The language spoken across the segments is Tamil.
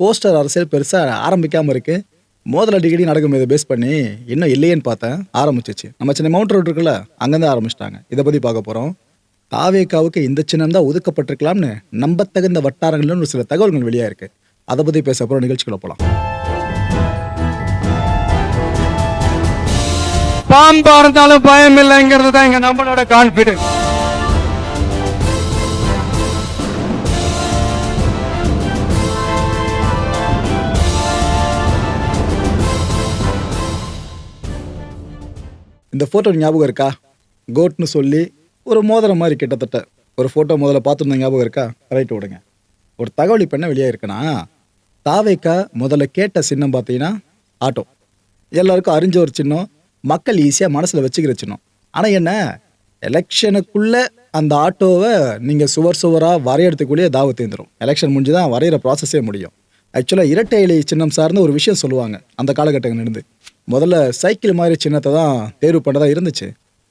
போஸ்டர் அரசியல் பெருசாக ஆரம்பிக்காம இருக்கு. மோதல் அடிக்கடி நடக்கும் இதை பேஸ் பண்ணி இன்னும் இல்லையேன்னு பார்த்தேன். ஆரம்பிச்சிச்சு. நம்ம சின்ன மவுண்ட் ரோட் இருக்குல்ல அங்கேருந்து ஆரம்பிச்சிட்டாங்க. இதை பற்றி பார்க்க போகிறோம் தாவேக்காவுக்கு இந்த சின்னம் தான் ஒதுக்கப்பட்டிருக்கலாம்னு நம்பத்தகுந்த வட்டாரங்கள்னு ஒரு சில தகவல்கள் வெளியாக இருக்குது அதை பற்றி பேச போறோம் நிகழ்ச்சிக்குள்ள போகலாம் பாம்பா இருந்தாலும் பயம் இல்லைங்கிறது தான் எங்க நம்மளோட கான்பிடன்ஸ் இந்த ஃபோட்டோ ஞாபகம் இருக்கா? கோட்னு சொல்லி ஒரு மோதிரம் மாதிரி கிட்டத்தட்ட. ஒரு ஃபோட்டோ முதல்ல பார்த்துருந்த ஞாபகம் இருக்கா? ரைட்டு விடுங்க. ஒரு தகவல் இப்போ என்ன வெளியே இருக்குன்னா தாவேக்கா முதல்ல கேட்ட சின்னம் பார்த்தீங்கன்னா ஆட்டோ எல்லாருக்கும் அறிஞ்ச ஒரு சின்னம் மக்கள் ஈஸியாக மனசில் வச்சுக்கிற சின்னம். ஆனால் என்ன? எலெக்ஷனுக்குள்ளே அந்த ஆட்டோவை நீங்கள் சுவர் சுவராக வரையறதுக்குள்ளேயே தாவத்து தேர்ந்துடும் எலெக்ஷன் முடிஞ்சு தான் வரைகிற ப்ராசஸே முடியும். ஆக்சுவலாக இரட்டை இலை சின்னம் சார்ந்த ஒரு விஷயம் சொல்லுவாங்க. அந்த காலகட்டங்கள் இருந்து. முதல்ல சைக்கிள் மாதிரி சின்னத்தை தான் தேர்வு பண்ணதாக இருந்துச்சு.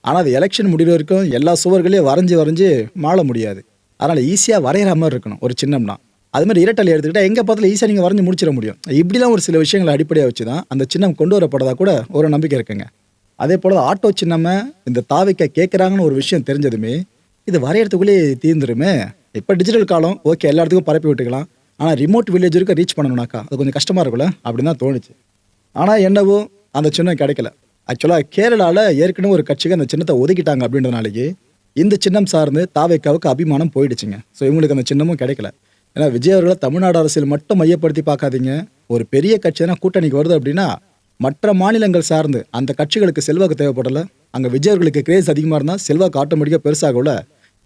ஆனால் அது எலெக்ஷன் முடிகிற வரைக்கும் எல்லா சுவர்களையும் வரைஞ்சி வரைஞ்சி மாள முடியாது. அதனால் ஈஸியாக வரைகிற மாதிரி இருக்கணும் ஒரு சின்னம்னா. அது மாதிரி இரட்டலை எடுத்துக்கிட்டால் எங்கே பார்த்தாலும் ஈஸியாக நீங்கள் வரைஞ்சி முடிச்சிட முடியும். இப்படிலாம் ஒரு சில விஷயங்களை அடிப்படையாக வச்சு தான் அந்த சின்னம் கொண்டு வரப்படதா கூட ஒரு நம்பிக்கை இருக்குங்க. அதே போல் ஆட்டோ சின்னமை இந்த தாவிக்க கேட்குறாங்கன்னு ஒரு விஷயம் தெரிஞ்சதுமே இது வரையறதுக்குள்ளேயே தீர்ந்துருமே. இப்போ டிஜிட்டல் காலம் ஓகே எல்லா இடத்துக்கும் பரப்பி விட்டுக்கலாம். ஆனால் ரிமோட் வில்லேஜ் வரைக்கும் ரீச் பண்ணணும்னாக்கா அது கொஞ்சம் கஷ்டமாக இருக்கும்ல அப்படின்னு தான் தோணுச்சு. ஆனால் என்னவோ அந்த சின்னம் கிடைக்கல. ஆக்சுவலாக கேரளாவில் ஏற்கனவே ஒரு கட்சிக்கு அந்த சின்னத்தை ஒதுக்கிட்டாங்க அப்படின்றனாலேயே இந்த சின்னம் சார்ந்து தாவேக்காவுக்கு அபிமானம் போயிடுச்சுங்க. ஸோ இவங்களுக்கு அந்த சின்னமும் கிடைக்கல. ஏன்னா விஜய் அவர்களை தமிழ்நாடு அரசியல் மட்டும் மையப்படுத்தி பார்க்காதீங்க. ஒரு பெரிய கட்சி கூட்டணிக்கு வருது அப்படின்னா மற்ற மாநிலங்கள் சார்ந்து அந்த கட்சிகளுக்கு செல்வாக்கு தேவைப்படலை. அங்கே விஜய் அவர்களுக்கு கிரேஸ் அதிகமாக இருந்தால் செல்வாக்கு ஆட்டோமேட்டிக்காக பெருசாகல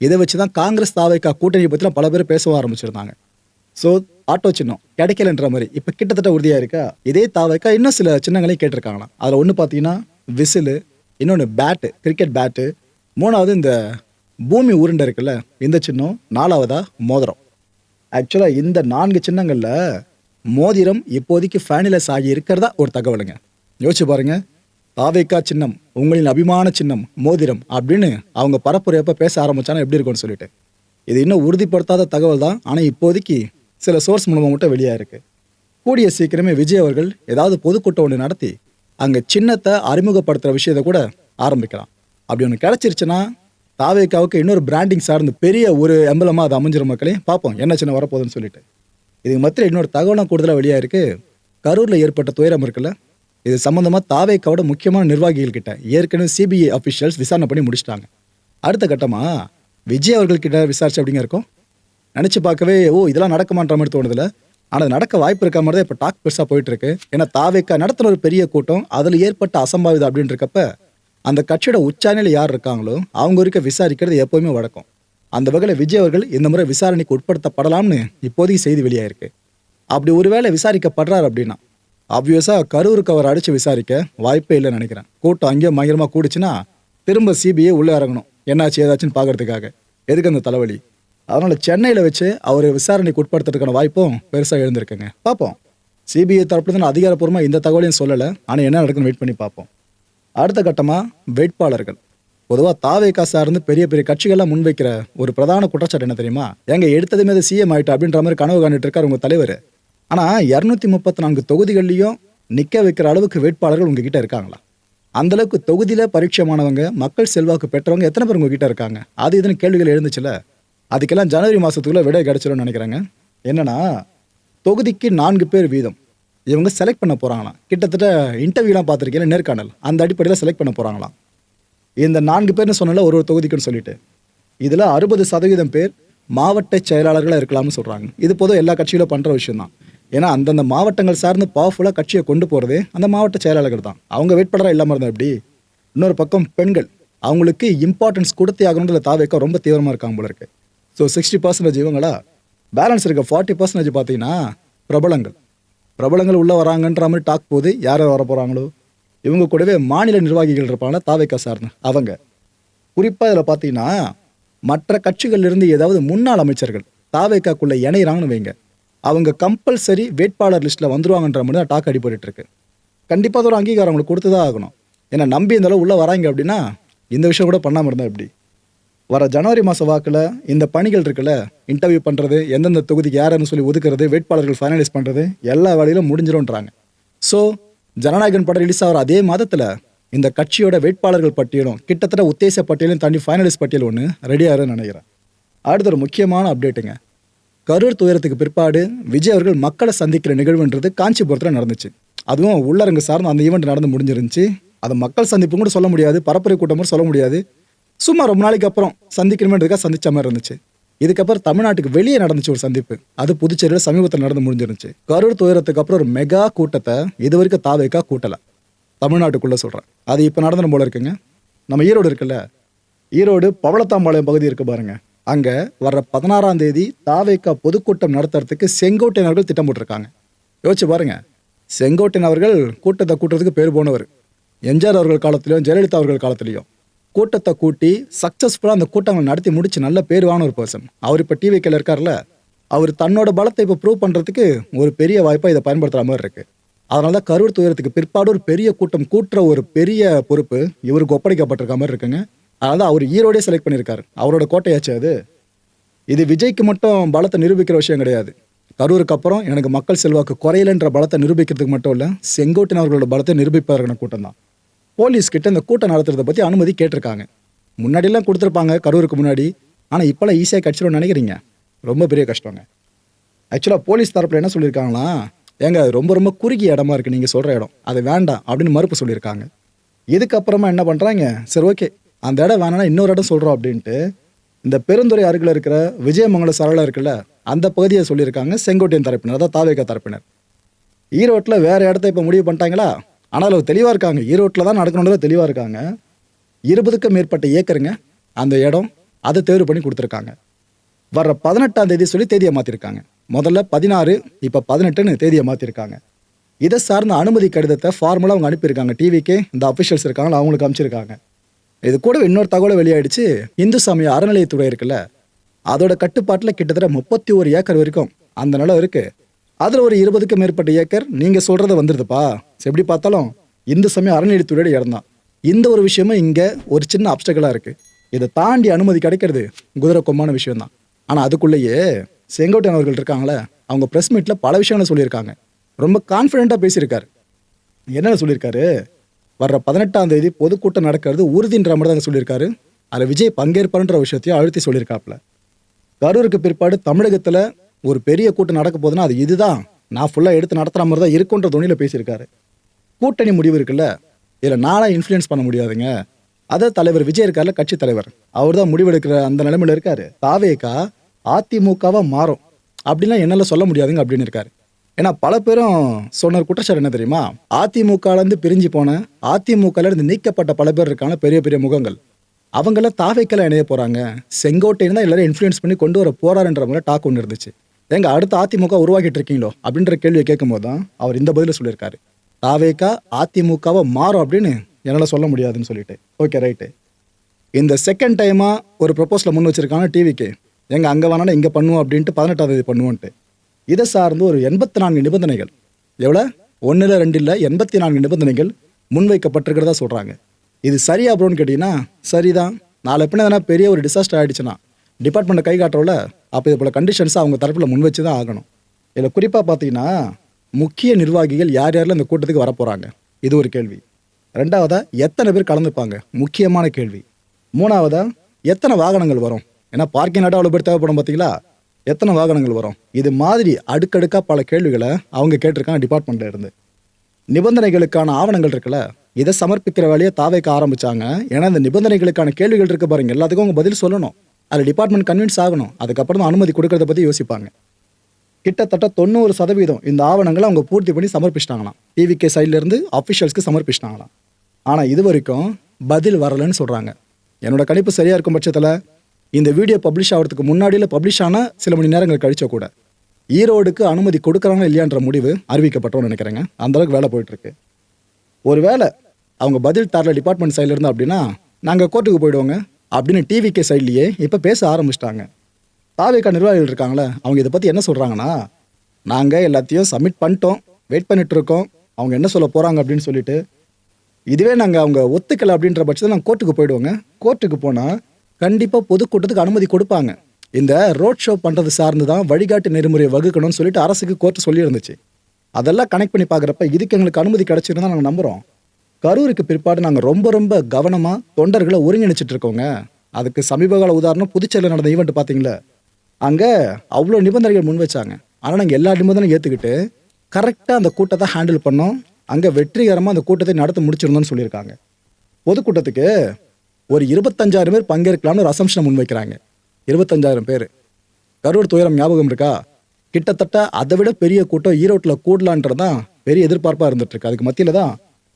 இதை வச்சு தான் காங்கிரஸ் தாவேக்கா கூட்டணி பற்றிலாம் பல பேர் பேச ஆரம்பிச்சிருந்தாங்க. ஸோ ஆட்டோ சின்னம் கிடைக்கலன்ற மாதிரி. இப்போ கிட்டத்தட்ட உறுதியாக இருக்கா? இதே தாவைக்கா இன்னும் சில சின்னங்களையும் கேட்டிருக்காங்களாம். அதில் ஒன்று பார்த்தீங்கன்னா விசிலு இன்னொன்று பேட்டு கிரிக்கெட் பேட்டு மூணாவது இந்த பூமி உருண்டை இருக்குல்ல இந்த சின்னம் நாலாவதா மோதிரம். ஆக்சுவலாக இந்த நான்கு சின்னங்களில் மோதிரம் இப்போதைக்கு ஃபேனிலஸ் ஆகி இருக்கிறதா ஒரு தகவலுங்க. யோசிச்சு பாருங்க. தாவேக்கா சின்னம் உங்களின் அபிமான சின்னம் மோதிரம் அப்படின்னு அவங்க பரப்புரையப்ப பேச ஆரம்பிச்சானா எப்படி இருக்கும்னு சொல்லிட்டு. இது இன்னும் உறுதிப்படுத்தாத தகவல் தான் ஆனால் இப்போதைக்கு சில சோர்ஸ் மூலமாக மட்டும் வெளியாக இருக்குது கூடிய சீக்கிரமே விஜய் அவர்கள் ஏதாவது பொதுக்கூட்டம் ஒன்று நடத்தி அங்கே சின்னத்தை அறிமுகப்படுத்துகிற விஷயத்தை கூட ஆரம்பிக்கலாம். அப்படி ஒன்று கிடச்சிருச்சுன்னா தாவேக்காவுக்கு இன்னொரு பிராண்டிங் சார்ந்து பெரிய ஒரு எம்பலமாக அது அமைஞ்சிரும் மக்களே. பார்ப்போம் என்ன சின்ன வரப்போகுதுன்னு சொல்லிட்டு. இதுக்கு மத்தியில் இன்னொரு தகவலும் கூடுதலாக வெளியாக இருக்குது கரூரில் ஏற்பட்ட துயரம் இருக்குல்ல இது சம்மந்தமாக தாவேக்காவோட முக்கியமான நிர்வாகிகள் கிட்ட ஏற்கனவே சிபிஐ அஃபிஷியல்ஸ் விசாரணை பண்ணி முடிச்சிட்டாங்க. அடுத்த கட்டமாக விஜய் அவர்கள்கிட்ட விசாரிச்சு அப்படிங்க இருக்கும்? நினச்சி பார்க்கவே ஓ இதெல்லாம் நடக்குமான்ற மாதிரி தோணுதில்ல. ஆனால் அது நடக்க வாய்ப்பு இருக்க மாதிரி தான் இப்போ டாக் பெருசாக போயிட்டுருக்கு. ஏன்னா தாவேக்கா நடத்துகிற ஒரு பெரிய கூட்டம் அதில் ஏற்பட்ட அசம்பாவிதம் அப்படின்னு அந்த கட்சியோட உச்சாணியில் யார் இருக்காங்களோ அவங்க வரைக்கும் விசாரிக்கிறது எப்போவுமே வழக்கம். அந்த வகையில் விஜய் அவர்கள் இந்த முறை விசாரணைக்கு உட்படுத்தப்படலாம்னு இப்போதைக்கு செய்தி வெளியாயிருக்கு. அப்படி ஒருவேளை விசாரிக்கப்படுறார் அப்படின்னா ஆப்வியஸாக கரூருக்கு அவர் அடித்து விசாரிக்க வாய்ப்பே இல்லைன்னு நினைக்கிறேன். கூட்டம் அங்கேயே பயங்கரமாக கூடுச்சுன்னா திரும்ப சிபிஐ உள்ளே இறங்கணும். என்னாச்சு ஏதாச்சுன்னு பார்க்கறதுக்காக. எதுக்கு அந்த தலைவலி? அதனால் சென்னையில் வச்சு அவர் விசாரணைக்கு உட்படுத்துறதுக்கான வாய்ப்பும் பெருசாக எழுந்திருக்குங்க. பார்ப்போம். சிபிஐ தரப்புல தான் அதிகாரப்பூர்வமாக இந்த தகவலையும் சொல்லலை. ஆனால் என்ன நடக்குன்னு வெயிட் பண்ணி பார்ப்போம். அடுத்த கட்டமாக வேட்பாளர்கள். பொதுவாக தாவேக்கா சார்ந்து பெரிய பெரிய கட்சிகள்லாம் முன்வைக்கிற ஒரு பிரதான குற்றச்சாட்டு என்ன தெரியுமா? எங்க எடுத்ததுமே மீது சிஎம் ஆயிட்டு அப்படின்ற மாதிரி கனவு காண்டுட்டு இருக்கார் உங்கள் தலைவர். ஆனால் இரநூத்தி முப்பத்தி நான்கு தொகுதிகள்லையும் நிற்க வைக்கிற அளவுக்கு வேட்பாளர்கள் உங்ககிட்ட இருக்காங்களா? அந்தளவுக்கு தொகுதியில் பரீட்சமானவங்க மக்கள் செல்வாக்கு பெற்றவங்க எத்தனை பேர் உங்ககிட்ட இருக்காங்க? அது இதுன்னு கேள்விகள் எழுந்துச்சுல? அதுக்கெல்லாம் ஜனவரி மாதத்துக்குள்ளே விடை கிடைச்சிடும்னு நினைக்கிறாங்க. என்னென்னா தொகுதிக்கு நான்கு பேர் வீதம். இவங்க செலக்ட் பண்ண போகிறாங்களாம் கிட்டத்தட்ட இன்டர்வியூலாம் பார்த்துருக்கீங்களா? நேர்காணல். அந்த அடிப்படையில் செலக்ட் பண்ண போகிறாங்களாம் இந்த நான்கு பேர்னு சொன்னல ஒரு ஒரு தொகுதிக்குன்னு சொல்லிட்டு. இதில் அறுபது சதவீதம் பேர் மாவட்ட செயலாளர்களாக இருக்கலாம்னு சொல்கிறாங்க இது பொதுவாக எல்லா கட்சியிலும் பண்ணுற விஷயம் தான் ஏன்னா அந்தந்த மாவட்டங்கள் சார்ந்து பவர்ஃபுல்லாக கட்சியை கொண்டு போகிறதே அந்த மாவட்ட செயலாளர்கள் தான். அவங்க வேட்பாளராக இல்லாமல் இருந்தால் எப்படி? இன்னொரு பக்கம் பெண்கள். அவங்களுக்கு இம்பார்ட்டன்ஸ் கொடுத்தே ஆகணுன்றதுல தாவேக்கா ரொம்ப தீவிரமாக இருக்காங்க போல இருக்குது ஸோ சிக்ஸ்டி பர்சன்டேஜ் இவங்களா பேலன்ஸ் இருக்க ஃபார்ட்டி பர்சன்டேஜ் பார்த்தீங்கன்னா பிரபலங்கள். பிரபலங்கள் உள்ளே வராங்கன்ற மாதிரி டாக் போகுது. யார் யார் வர போகிறாங்களோ இவங்க கூடவே மாநில நிர்வாகிகள் இருப்பாங்க தாவேக்கா சார்னு அவங்க. குறிப்பாக இதில் பார்த்தீங்கன்னா மற்ற கட்சிகள்லேருந்து ஏதாவது முன்னாள் அமைச்சர்கள் தாவேக்காக்குள்ளே இணையிறாங்கன்னு வைங்க. அவங்க கம்பல்சரி வேட்பாளர் லிஸ்ட்டில் வந்துருவாங்கன்ற மாதிரி தான் டாக் அடிபட்டு இருக்கு கண்டிப்பாக அது ஒரு அங்கீகாரம் அவங்களுக்கு கொடுத்து தான் ஆகணும். ஏன்னா நம்பி இருந்தாலும் உள்ளே வராங்க அப்படின்னா இந்த விஷயம் கூட பண்ணாமல் இருந்தால் எப்படி? வர ஜனவரி மாத வாக்கில் இந்த பணிகள் இருக்குல்ல இன்டர்வியூ பண்ணுறது எந்தெந்த தொகுதிக்கு யாருன்னு சொல்லி ஒதுக்குறது வேட்பாளர்கள் ஃபைனலைஸ் பண்ணுறது எல்லா வேலையிலும் முடிஞ்சிரும்ன்றாங்க. ஸோ ஜனநாயகன் படம் ரிலீஸ் ஆகிற அதே மாதத்தில் இந்த கட்சியோட வேட்பாளர்கள் பட்டியலும் கிட்டத்தட்ட உத்தேச பட்டியலும் தாண்டி ஃபைனலிஸ்ட் பட்டியல் ஒன்று ரெடியாகிறேன்னு நினைக்கிறேன். அடுத்த ஒரு முக்கியமான அப்டேட்டுங்க கரூர் துயரத்துக்கு பிற்பாடு விஜய் அவர்கள் மக்களை சந்திக்கிற நிகழ்வுன்றது காஞ்சிபுரத்தில் நடந்துச்சு. அதுவும் உள்ளரங்கு சார்ந்த அந்த ஈவெண்ட் நடந்து முடிஞ்சிருந்துச்சு. அதை மக்கள் சந்திப்பு கூட சொல்ல முடியாது பரப்புரை கூட்டமும் சொல்ல முடியாது. சும்மா ரொம்ப நாளைக்கு அப்புறம் சந்திக்கணுமென்றதுக்காக சந்திச்ச மாதிரி இருந்துச்சு. இதுக்கப்புறம் தமிழ்நாட்டுக்கு வெளியே நடந்துச்சு ஒரு சந்திப்பு. அது புதுச்சேரியில் சமீபத்தில் நடந்து முடிஞ்சிருந்துச்சு. கரூர் துயரத்துக்கு அப்புறம் ஒரு மெகா கூட்டத்தை இது வரைக்கும் தாவேக்கா கூட்டலை. தமிழ்நாட்டுக்குள்ளே சொல்கிறேன் அது இப்போ நடந்துன போல இருக்குங்க. நம்ம ஈரோடு இருக்குல்ல? ஈரோடு பவளத்தாம்பாளையம் பகுதி இருக்கு பாருங்க. அங்கே வர்ற பதினாறாம் தேதி தாவேக்கா பொதுக்கூட்டம் நடத்துறதுக்கு செங்கோட்டையன் அவர்கள் திட்டம் போட்டிருக்காங்க. யோசிச்சு பாருங்க. செங்கோட்டையன் அவர்கள் கூட்டத்தை கூட்டுறதுக்கு பேர் போனவர். எம்ஜிஆர் அவர்கள் காலத்திலையும் ஜெயலலிதா அவர்கள் காலத்திலையும் கூட்டத்தை கூட்டி சக்ஸஸ்ஃபுல்லாக அந்த கூட்டங்களை நடத்தி முடிச்சு நல்ல பேருவான ஒரு பர்சன் அவர் இப்போ டிவிக்கில் இருக்கார்ல அவர் தன்னோட பலத்தை இப்போ ப்ரூவ் பண்ணுறதுக்கு ஒரு பெரிய வாய்ப்பாக இதை பயன்படுத்துகிற மாதிரி இருக்கு. அதனால தான் கரூர் துயரத்துக்கு பிற்பாடு ஒரு பெரிய கூட்டம் கூட்டுற ஒரு பெரிய பொறுப்பு இவருக்கு ஒப்படைக்கப்பட்டிருக்க மாதிரி இருக்குங்க. அதனால தான் அவர் ஈரோடே செலக்ட் பண்ணியிருக்காரு. அவரோட கோட்டையாச்சு அது. இது விஜய்க்கு மட்டும் பலத்தை நிரூபிக்கிற விஷயம் கிடையாது. கரூருக்கு அப்புறம் எனக்கு மக்கள் செல்வாக்கு குறையலன்ற பலத்தை நிரூபிக்கிறதுக்கு மட்டும் இல்லை செங்கோட்டின் அவர்களோட பலத்தை நிரூபிப்பார்கள் கூட்டம் தான். போலீஸ்கிட்ட இந்த கூட்டம் நடத்துறதை பற்றி அனுமதி கேட்டிருக்காங்க. முன்னாடிலாம் கொடுத்துருப்பாங்க கரூருக்கு முன்னாடி. ஆனால் இப்போலாம் ஈஸியாக கிடச்சிடும்னு நினைக்கிறீங்க? ரொம்ப பெரிய கஷ்டங்க. ஆக்சுவலாக போலீஸ் தரப்பில் என்ன சொல்லியிருக்காங்களா ஏங்க அது ரொம்ப ரொம்ப குறுகிய இடமா இருக்குது நீங்கள் சொல்கிற இடம். அது வேண்டாம் அப்படின்னு மறுப்பு சொல்லியிருக்காங்க. இதுக்கப்புறமா என்ன பண்ணுறாங்க சரி ஓகே. அந்த இடம் வேணாம்னா இன்னொரு இடம் சொல்கிறோம் அப்படின்ட்டு இந்த பெருந்துறை அருகில் இருக்கிற விஜயமங்கல சரளம் இருக்குல்ல அந்த பகுதியை சொல்லியிருக்காங்க செங்கோட்டையன் தரப்பினர் அதாவது தாவேக தரப்பினர். ஈரோட்டில் வேறு இடத்த இப்போ முடிவு பண்ணிட்டாங்களா? ஆனால் அவர் தெளிவாக இருக்காங்க. ஈரோட்டில் தான் நடக்கணுன்றத தெளிவாக இருக்காங்க. இருபதுக்கும் மேற்பட்ட ஏக்கருங்க அந்த இடம் அதை தேர்வு பண்ணி கொடுத்துருக்காங்க. வர்ற பதினெட்டாம் தேதி சொல்லி தேதியை மாற்றிருக்காங்க முதல்ல பதினாறு இப்போ பதினெட்டுன்னு தேதியை மாற்றிருக்காங்க இதை சார்ந்த அனுமதி கடிதத்தை ஃபார்மலாக அவங்க அனுப்பியிருக்காங்க. டிவிக்கு இந்த அஃபிஷியல்ஸ் இருக்காங்களா அவங்களுக்கு அமைச்சிருக்காங்க இது கூட இன்னொரு தகவலை வெளியாயிடுச்சு. இந்து சமய அறநிலையத்துறை இருக்குல்ல அதோட கட்டுப்பாட்டில் கிட்டத்தட்ட முப்பத்தி ஒரு ஏக்கர் வரைக்கும் அந்த நிலம் இருக்குது அதில் ஒரு இருபதுக்கும் மேற்பட்ட ஏக்கர் நீங்கள் சொல்கிறத வந்துடுதுப்பா எப்படி பார்த்தாலும் இந்து சமயம் அறநிலையத்துறையோட இடம் தான் இந்த ஒரு விஷயமும் இங்கே ஒரு சின்ன அப்டக்கலாக இருக்குது இதை தாண்டி அனுமதி கிடைக்கிறது குதிரை கொம்மான விஷயம் தான் ஆனால் அதுக்குள்ளேயே செங்கோட்டையன் அவர்கள் இருக்காங்களே அவங்க ப்ரெஸ் மீட்டில் பல விஷயங்களை சொல்லியிருக்காங்க. ரொம்ப கான்ஃபிடென்ட்டாக பேசியிருக்காரு. என்னென்ன சொல்லியிருக்காரு? வர்ற பதினெட்டாம் தேதி பொதுக்கூட்டம் நடக்கிறது உறுதின்ற மாதிரி தாங்க சொல்லியிருக்காரு. அதில் விஜய் பங்கேற்பாருன்ற விஷயத்தையும் அழுத்தி சொல்லியிருக்காப்புல. கரூருக்கு பிற்பாடு தமிழகத்தில் ஒரு பெரிய கூட்டம் நடக்க போதுன்னா அது இதுதான். நான் ஃபுல்லாக எடுத்து நடத்துகிற மாதிரி தான் இருக்குன்ற துணியில் பேசியிருக்காரு. கூட்டணி முடிவு இருக்குல்ல? இதில் நானாக இன்ஃப்ளூயன்ஸ் பண்ண முடியாதுங்க. அதை தலைவர் விஜய் இருக்கார்ல கட்சி தலைவர். அவர் தான் முடிவெடுக்கிற அந்த நிலைமையில இருக்காரு. தாவேக்கா அதிமுகவாக மாறும். அப்படிலாம் என்னால் சொல்ல முடியாதுங்க அப்படின்னு இருக்காரு. ஏன்னா பல பேரும் சொன்ன குற்றச்சாட்டு என்ன தெரியுமா? அதிமுகலேருந்து பிரிஞ்சு போன அதிமுகலேருந்து நீக்கப்பட்ட பல பேர் இருக்கான பெரிய பெரிய முகங்கள். அவங்கள தாவைக்கெல்லாம் இணைய போகிறாங்க செங்கோட்டைன்னு தான் எல்லாரும் இன்ஃப்ளூயன்ஸ் பண்ணி கொண்டு வர போறாருன்ற மாதிரி டாக் ஒன்று இருந்துச்சு. எங்க அடுத்த அதிமுக உருவாக்கிட்டு இருக்கீங்களோ? அப்படின்ற கேள்வியை கேட்கும்போது தான் அவர் இந்த பதில சொல்லியிருக்காரு. தாவேக்கா அதிமுகவை மாறும் அப்படின்னு என்னால் சொல்ல முடியாதுன்னு சொல்லிட்டு. ஓகே ரைட்டு இந்த செகண்ட் டைமாக ஒரு ப்ரொபோசலை முன் வச்சிருக்காங்க டிவிக்கு எங்கே அங்கே வேணாலும் இங்கே பண்ணுவோம் அப்படின்ட்டு பதினெட்டாம் தேதி பண்ணுவோன்ட்டு. இதை சார்ந்து ஒரு எண்பத்தி நான்கு நிபந்தனைகள். எவ்வளோ? ஒன்றில் ரெண்டில் எண்பத்தி நான்கு நிபந்தனைகள் முன்வைக்கப்பட்டிருக்கிறதா சொல்கிறாங்க இது சரியா ப்ரோன்னு கேட்டிங்கன்னா சரிதான். நாளை பின்ன எதனா பெரிய ஒரு டிசாஸ்டர் ஆகிடுச்சுன்னா டிபார்ட்மெண்ட்டை கை காட்டுறோம்ல அப்போ இது போல் கண்டிஷன்ஸை அவங்க தரப்பில் முன் வச்சு தான் ஆகணும். இதில் குறிப்பாக பார்த்தீங்கன்னா முக்கிய நிர்வாகிகள் யார் யாரில் இந்த கூட்டத்துக்கு வரப்போகிறாங்க இது ஒரு கேள்வி. ரெண்டாவதாக எத்தனை பேர் கலந்துப்பாங்க முக்கியமான கேள்வி. மூணாவதாக எத்தனை வாகனங்கள் வரும்? ஏன்னா பார்க்கிங் லாட் அவ்வளோ பேர் தேவைப்படும் பார்த்தீங்களா எத்தனை வாகனங்கள் வரும்? இது மாதிரி அடுக்கடுக்காக பல கேள்விகளை அவங்க கேட்டிருக்காங்க டிபார்ட்மெண்ட்ல இருந்து. நிபந்தனைகளுக்கான ஆவணங்கள் இருக்குல்ல? இதை சமர்ப்பிக்கிற வேலையை தாவைக்க ஆரம்பிச்சாங்க. ஏன்னா இந்த நிபந்தனைகளுக்கான கேள்விகள் இருக்க பாருங்க. எல்லாத்துக்கும் அவங்க பதில் சொல்லணும். அதில் டிபார்ட்மெண்ட் கன்வின்ஸ் ஆகணும். அதுக்கப்புறம் தான் அனுமதி கொடுக்கறத பற்றி யோசிப்பாங்க. கிட்டத்தட்ட தொண்ணூறு சதவீதம் இந்த ஆவணங்களை அவங்க பூர்த்தி பண்ணி சமர்ப்பிச்சிட்டாங்களாம். டிவிகே சைட்லேருந்து அஃபிஷியல்ஸ்க்கு சமர்ப்பிச்சிட்டாங்களாம். ஆனால் இது வரைக்கும் பதில் வரலைன்னு சொல்கிறாங்க என்னோட கணிப்பு சரியாக இருக்கும் பட்சத்தில் இந்த வீடியோ பப்ளிஷ் ஆகிறதுக்கு முன்னாடியில் பப்ளிஷ் ஆனால் சில மணி நேரங்கள் கழிச்ச கூட. ஈரோடுக்கு அனுமதி கொடுக்குறாங்க இல்லையான்ற முடிவு அறிவிக்கப்பட்டோம்னு நினைக்கிறேங்க. அந்தளவுக்கு வேலை போயிட்டுருக்கு. ஒரு ஒருவேளை அவங்க பதில் தரல டிபார்ட்மெண்ட் சைடில் அப்படின்னா நாங்கள் கோர்ட்டுக்கு போயிடுவோங்க அப்படின்னு டிவிகே சைட்லேயே இப்போ பேச ஆரம்பிச்சிட்டாங்க. தாவேக்கா நிர்வாகிகள் இருக்காங்களே அவங்க இதை பற்றி என்ன சொல்கிறாங்கன்னா நாங்கள் எல்லாத்தையும் சப்மிட் பண்ணிட்டோம் வெயிட் பண்ணிகிட்ருக்கோம் அவங்க என்ன சொல்ல போகிறாங்க அப்படின்னு சொல்லிட்டு இதுவே நாங்கள் அவங்க ஒத்துக்கலை அப்படின்ற பட்சத்தில் நாங்கள் கோர்ட்டுக்கு போயிடுவோங்க. கோர்ட்டுக்கு போனால் கண்டிப்பாக பொதுக்கூட்டத்துக்கு அனுமதி கொடுப்பாங்க. இந்த ரோட் ஷோ பண்ணுறது சார்ந்து தான் வழிகாட்டு நெறிமுறையை வகுக்கணும்னு சொல்லிட்டு அரசுக்கு கோர்ட்டு சொல்லியிருந்துச்சு. அதெல்லாம் கனெக்ட் பண்ணி பார்க்குறப்ப இதுக்கு எங்களுக்கு அனுமதி கிடச்சிருந்தா நாங்கள் நம்புகிறோம் கரூருக்கு பிற்பாடு நாங்கள் ரொம்ப ரொம்ப கவனமாக தொண்டர்களை ஒருங்கிணைச்சிட்டு இருக்கோங்க. அதுக்கு சமீபகால உதாரணம் புதுச்சேரியில் நடந்த ஈவெண்ட் பார்த்தீங்களா அங்கே அவ்வளோ நிபந்தனைகள் முன் வச்சாங்க. ஆனால் நாங்கள் எல்லா நிபந்தனையும் ஏற்றுக்கிட்டு கரெக்டாக அந்த கூட்டத்தை ஹேண்டில் பண்ணோம். அங்கே வெற்றிகரமாக அந்த கூட்டத்தை நடத்த முடிச்சிருந்தோம்னு சொல்லியிருக்காங்க. பொதுக்கூட்டத்துக்கு ஒரு இருபத்தஞ்சாயிரம் பேர் பங்கேற்கலாம்னு ஒரு அசம்ஷனை முன்வைக்கிறாங்க இருபத்தஞ்சாயிரம் பேர். கரூர் துயரம் ஞாபகம் இருக்கா? கிட்டத்தட்ட அதை விட பெரிய கூட்டம் ஈரோட்டில் கூடலான்றது தான் பெரிய எதிர்பார்ப்பாக இருந்துகிட்ருக்கு அதுக்கு மத்தியில் தான்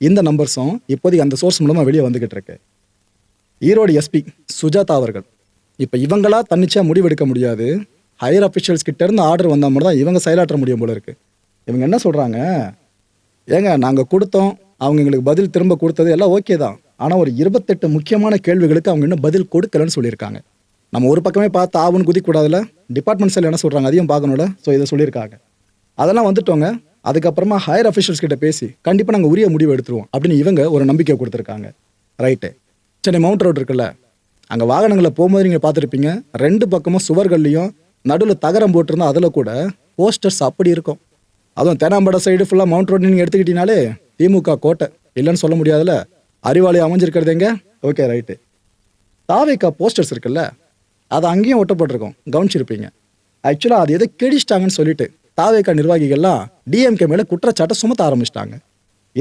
இந்த நம்பர்ஸும் இப்போதைக்கு அந்த சோர்ஸ் மூலமாக வெளியே வந்துக்கிட்டு இருக்கு. ஈரோடு எஸ்பி சுஜாதா அவர்கள். இப்போ இவங்களா தன்னிச்சா முடிவெடுக்க முடியாது. ஹையர் அஃபிஷியல்ஸ் கிட்டேருந்து ஆர்டர் வந்தால் மட்டும் தான் இவங்க செயலாற்ற முடியும் போல இருக்கு. இவங்க என்ன சொல்கிறாங்க ஏங்க நாங்கள் கொடுத்தோம். அவங்க எங்களுக்கு பதில் திரும்ப கொடுத்தது எல்லாம் ஓகே தான். ஆனால் ஒரு இருபத்தெட்டு முக்கியமான கேள்விகளுக்கு அவங்க இன்னும் பதில் கொடுக்கலன்னு சொல்லியிருக்காங்க. நம்ம ஒரு பக்கமே பார்த்து ஆவுன்னு குதிக்கூடாதுல டிபார்ட்மெண்ட் செல் என்ன சொல்கிறாங்க அதையும் பார்க்கணும்ல? ஸோ இதை சொல்லியிருக்காங்க. அதெல்லாம் வந்துட்டோங்க. அதுக்கப்புறமா ஹையர் அஃபிஷியல்ஸ் கிட்ட பேசி கண்டிப்பாக நாங்கள் உரிய முடிவு எடுத்துருவோம் அப்படின்னு இவங்க ஒரு நம்பிக்கை கொடுத்துருக்காங்க. ரைட்டு சென்னை மவுண்ட் ரோடு இருக்குல்ல? அங்கே வாகனங்களை போகும்போது நீங்கள் பார்த்துருப்பீங்க. ரெண்டு பக்கமும் சுவர்கள்லையும் நடுவில் தகரம் போட்டிருந்தா அதில் கூட போஸ்டர்ஸ் அப்படி இருக்கும். அதுவும் தேனாம்பட சைடு ஃபுல்லாக மவுண்ட் ரோடு நீங்கள் எடுத்துக்கிட்டீங்கனாலே திமுக கோட்டை. இல்லைன்னு சொல்ல முடியாதுல்ல. அறிவாளி அமைஞ்சிருக்கிறது எங்க? ஓகே ரைட்டு தாவேக்கா போஸ்டர்ஸ் இருக்குல்ல அது அங்கேயும் ஒட்டப்பட்டிருக்கும். கவனிச்சிருப்பீங்க. ஆக்சுவலாக அது எதை கெடிச்சிட்டாங்கன்னு சொல்லிட்டு தாவேக்கா நிர்வாகிகள்லாம் டிஎம்கே மேலே குற்றச்சாட்டை சுமத்த ஆரம்பிச்சிட்டாங்க.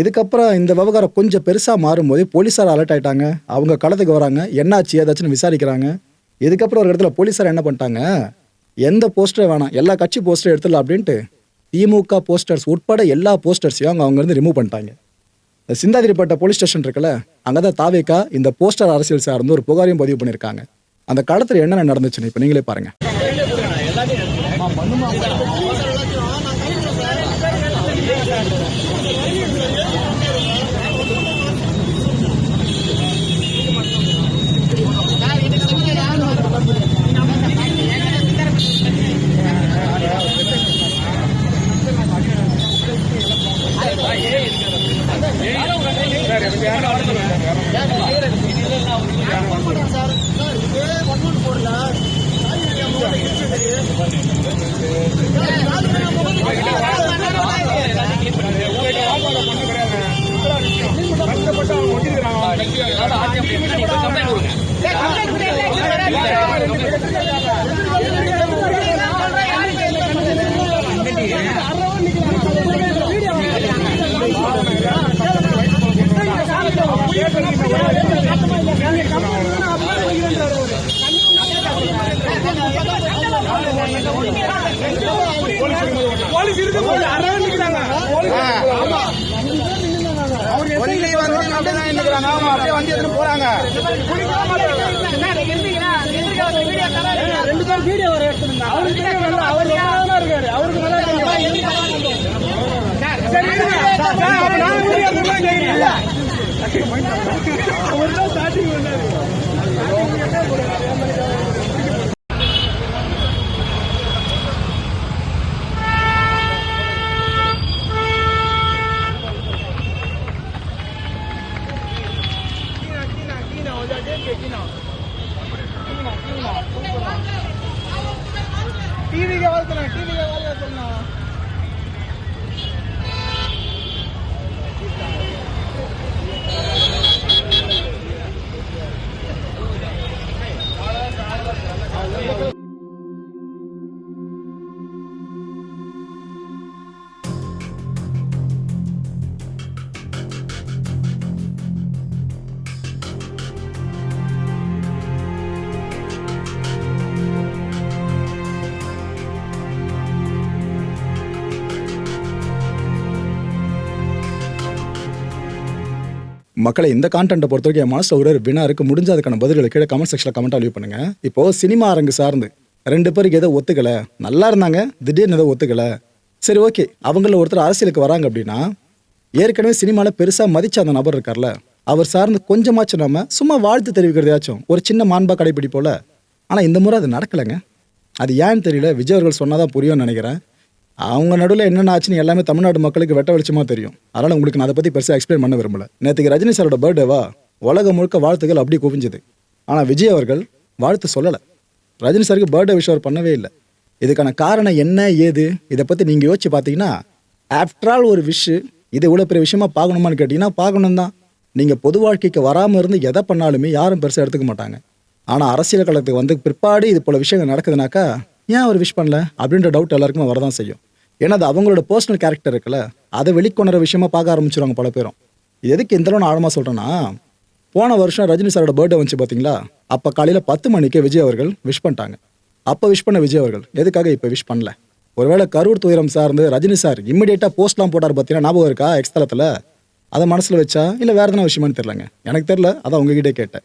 இதுக்கப்புறம் இந்த விவகாரம் கொஞ்சம் பெருசாக மாறும்போது போலீஸார் அலர்ட் ஆயிட்டாங்க. அவங்க களத்துக்கு வராங்க. என்னாச்சு ஏதாச்சுன்னு விசாரிக்கிறாங்க. இதுக்கப்புறம் ஒரு இடத்துல போலீஸார் என்ன பண்ணிட்டாங்க? எந்த போஸ்டர் வேணாம் எல்லா கட்சி போஸ்டரும் எடுத்துடலாம் அப்படின்ட்டு திமுக போஸ்டர்ஸ் உட்பட எல்லா போஸ்டர்ஸையும் அவங்க அங்கேருந்து ரிமூவ் பண்ணிட்டாங்க. இந்த சிந்தாதிரிப்பட்ட போலீஸ் ஸ்டேஷன் இருக்குல்ல அங்கே தான் தாவேக்கா இந்த போஸ்டர் அரசியல் சார்ந்து ஒரு புகாரையும் பதிவு பண்ணியிருக்காங்க. அந்த காலத்தில் என்னென்ன நடந்துச்சுன்னு இப்போ நீங்களே பாருங்கள் போலீஸ் இருக்கும்போது அறவே நிக்கிறாங்க ஒன்லி வந்து அப்படிதான் நிக்கிறாங்க ஆமா அப்படியே வண்டி எடுத்துட்டு போறாங்க. ரெண்டு பேர் வீடியோ வர எடுத்துருந்தாங்க அவருக்கு தெரியும் அவர் நல்லா இருக்காரு. அவருக்கு நல்லா சரி இருங்க. சார், அவர் நாலு டிவி கொடுத்தா சொன்னா டிவி தான் சொன்னா மக்களை இந்த கான்டென்ட்டை பொறுத்த வரைக்கும் என் மனசில் ஒரு வினா இருக்கு. முடிஞ்ச அதுக்கான பதில்களை கீழே கமெண்ட் செக்ஷனில் கமெண்ட் லீவ் பண்ணுங்க. இப்போ சினிமா அரங்கு சார்ந்து ரெண்டு பேருக்கு ஏதோ ஒத்துக்கல. நல்லா இருந்தாங்க. திடீர்னு எதோ ஒத்துக்கல. சரி ஓகே அவங்கள ஒருத்தர் அரசியலுக்கு வராங்க அப்படின்னா ஏற்கனவே சினிமாவில் பெருசாக மதிச்ச அந்த நபர் இருக்கார்ல அவர் சார்ந்து கொஞ்சமாச்சும் நம்ம சும்மா வாழ்த்து தெரிவிக்கிறதையாச்சும் ஒரு சின்ன மாண்பா கடைப்பிடி போல ஆனால் இந்த முறை அது நடக்கலைங்க. அது ஏன்னு தெரியல. விஜய் அவர்கள் சொன்னால் தான் புரியும்னு நினைக்கிறேன். அவங்க நடுவில் என்னென்ன ஆச்சுன்னு எல்லாமே தமிழ்நாடு மக்களுக்கு வெட்ட வெளிச்சமாக தெரியும். அதனால் உங்களுக்கு நான் அதை பற்றி பெருசாக எக்ஸ்பிளைன் பண்ண விரும்பல. நேற்றுக்கு ரஜினி சாரோட பர்த்டேவா உலகம் முழுக்க வாழ்த்துக்கள் அப்படி குவிஞ்சுது. ஆனால் விஜய் அவர்கள் வாழ்த்து சொல்லலை. ரஜினி சாருக்கு பர்த்டே விஷயம் அவர் பண்ணவே இல்லை. இதுக்கான காரணம் என்ன ஏது இதை பற்றி நீங்கள் யோசிச்சு பார்த்தீங்கன்னா ஆஃப்டர் ஆல் ஒரு விஷ் இது இவ்வளோ பெரிய விஷயமா பார்க்கணுமான்னு கேட்டிங்கன்னா பார்க்கணும் தான் நீங்கள் பொது வாழ்க்கைக்கு வராமல் இருந்து எதை பண்ணாலுமே யாரும் பெருசாக எடுத்துக்க மாட்டாங்க. ஆனால் அரசியல் களத்துக்கு வந்து பிற்பாடு இது போல விஷயங்கள் நடக்குதுனாக்கா ஏன் அவர் விஷ் பண்ணல? அப்படின்ற டவுட் எல்லாருக்குமே வரதான் செய்யும். ஏன்னா அது அவங்களோட பர்சனல் கேரக்டர் இருக்குல்ல அதை வெளிக்கொணர விஷயமா பார்க்க ஆரம்பிச்சிருவாங்க பல பேரும். இது எதுக்கு இந்த அளவு நான் ஆழமாக சொல்கிறேன்னா போன வருஷம் ரஜினி சாரோட பர்த்டே வந்துச்சு பார்த்தீங்களா அப்போ காலையில் பத்து மணிக்கு விஜய் அவர்கள் விஷ் பண்ணிட்டாங்க. அப்போ விஷ் பண்ண விஜய் அவர்கள் எதுக்காக இப்போ விஷ் பண்ணல? ஒருவேளை கரூர் துயரம் சார்ந்து ரஜினி சார் இம்மிடியேட்டாக போஸ்ட்லாம் போட்டார் பார்த்தீங்கன்னா ஞாபகம் இருக்கா? எக்ஸ்தலத்தில் அதை மனசில் வச்சா இல்லை வேறு எதனா விஷயமான்னு தெரிலங்க எனக்கு தெரில அதை உங்ககிட்டே கேட்டேன்.